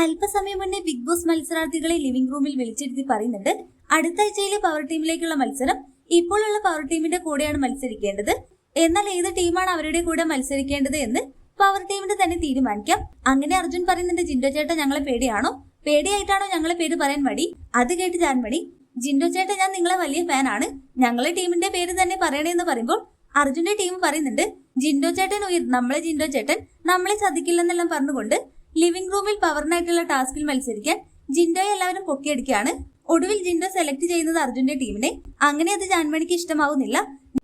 അല്പസമയം മുന്നേ big boss മത്സരാർത്ഥികളെ living റൂമിൽ വിളിച്ചിരുത്തി പറയുന്നുണ്ട് അടുത്ത ആഴ്ചയിലെ പവർ ടീമിലേക്കുള്ള മത്സരം ഇപ്പോഴുള്ള പവർ ടീമിന്റെ കൂടെയാണ് മത്സരിക്കേണ്ടത്. എന്നാൽ ഏത് ടീമാണ് അവരുടെ കൂടെ മത്സരിക്കേണ്ടത് എന്ന് പവർ ടീമിന്റെ തന്നെ തീരുമാനിക്കാം. അങ്ങനെ അർജുൻ പറയുന്നുണ്ട് ജിൻഡോ ചേട്ട ഞങ്ങളെ പേടിയാണോ? പേടിയായിട്ടാണോ ഞങ്ങളെ പേര് പറയാൻ മടി? അത് കേട്ട് ജാൻമണി ജിൻഡോ ചേട്ട ഞാൻ നിങ്ങളെ വലിയ ഫാൻ ആണ്. ഞങ്ങളെ ടീമിന്റെ പേര് തന്നെ പറയണേന്ന് പറയുമ്പോൾ അർജുന്റെ ടീം പറയുന്നുണ്ട് ജിൻഡോ ചേട്ടൻ ഉയർ നമ്മളെ ജിൻഡോ ചേട്ടൻ നമ്മളെ ചതിക്കില്ലെന്നെല്ലാം പറഞ്ഞുകൊണ്ട് ലിവിംഗ് റൂമിൽ പവറിനായിട്ടുള്ള ടാസ്കിൽ മത്സരിക്കാൻ ജിൻഡോയെ എല്ലാവരും പൊക്കിയടിക്കുകയാണ്. ഒടുവിൽ ജിൻഡോ സെലക്ട് ചെയ്യുന്നത് അർജുന്റെ ടീമിനെ. അങ്ങനെ അത് ജാൻമണിക്ക് ഇഷ്ടമാവുന്നില്ല.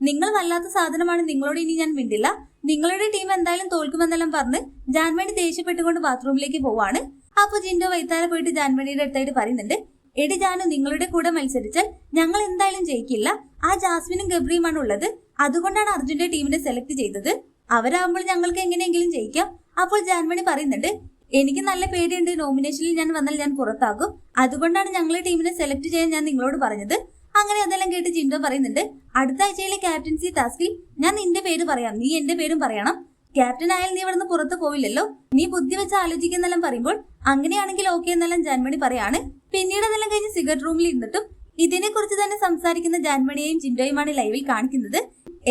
നിങ്ങൾ വല്ലാത്ത സാധനമാണ് നിങ്ങളോട് ഇനി ഞാൻ മിണ്ടില്ല. നിങ്ങളുടെ ടീം എന്തായാലും തോൽക്കുമെന്നെല്ലാം പറഞ്ഞ് ജാൻമണി ദേഷ്യപ്പെട്ടുകൊണ്ട് ബാത്റൂമിലേക്ക് പോവാണ്. അപ്പൊ ജിൻഡോ വൈത്താലെ പോയിട്ട് ജാൻമണിയുടെ അടുത്തായിട്ട് പറയുന്നുണ്ട് എടി ജാനു നിങ്ങളുടെ കൂടെ മത്സരിച്ചാൽ ഞങ്ങൾ എന്തായാലും ജയിക്കില്ല. ആ ജാസ്മിനും ഗബ്രിയുമാണ് ഉള്ളത്. അതുകൊണ്ടാണ് അർജുന്റെ ടീമിനെ സെലക്ട് ചെയ്തത്. അവരാകുമ്പോൾ ഞങ്ങൾക്ക് എങ്ങനെയെങ്കിലും ജയിക്കാം. അപ്പോൾ ജാൻമണി പറയുന്നുണ്ട് എനിക്ക് നല്ല പേടിയുണ്ട്. നോമിനേഷനിൽ ഞാൻ വന്നാൽ ഞാൻ പുറത്താകും. അതുകൊണ്ടാണ് ഞങ്ങളെ ടീമിനെ സെലക്ട് ചെയ്യാൻ ഞാൻ നിങ്ങളോട് പറഞ്ഞത്. അങ്ങനെ അതെല്ലാം കേട്ട് ജിൻഡോ പറയുന്നുണ്ട് അടുത്ത ആഴ്ചയിലെ ക്യാപ്റ്റൻസി ടാസ്കിൽ ഞാൻ നിന്റെ പേര് പറയാം. നീ എന്റെ പേരും പറയണം. ക്യാപ്റ്റൻ ആയാൽ നീ ഇവിടുന്ന് പുറത്ത് പോവില്ലല്ലോ. നീ ബുദ്ധി വെച്ച് ആലോചിക്കുന്നെല്ലാം പറയുമ്പോൾ അങ്ങനെയാണെങ്കിൽ ഓക്കെ എന്നെല്ലാം ജാൻമണി പറയാണ്. പിന്നീട് അതെല്ലാം കഴിഞ്ഞ് സിഗരറ്റ് റൂമിൽ ഇരുന്നിട്ടും ഇതിനെ കുറിച്ച് തന്നെ സംസാരിക്കുന്ന ജാൻമണിയെയും ജിൻഡോയുമാണ് ലൈവിൽ കാണിക്കുന്നത്.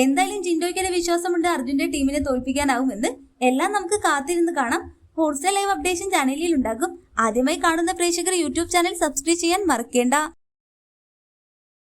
എന്തായാലും ജിൻഡോയ്ക്കൊരു വിശ്വാസമുണ്ട് അർജുന്റെ ടീമിനെ തോൽപ്പിക്കാനാവുമെന്ന്. എല്ലാം നമുക്ക് കാത്തിരുന്ന് കാണാം. ഹോട്ട്സ്റ്റാർ ലൈവ് അപ്ഡേഷൻ ചാനലിൽ ഉണ്ടാകും. ആദ്യമായി കാണുന്ന പ്രേക്ഷകർ യൂട്യൂബ് ചാനൽ സബ്സ്ക്രൈബ് ചെയ്യാൻ മറക്കേണ്ട.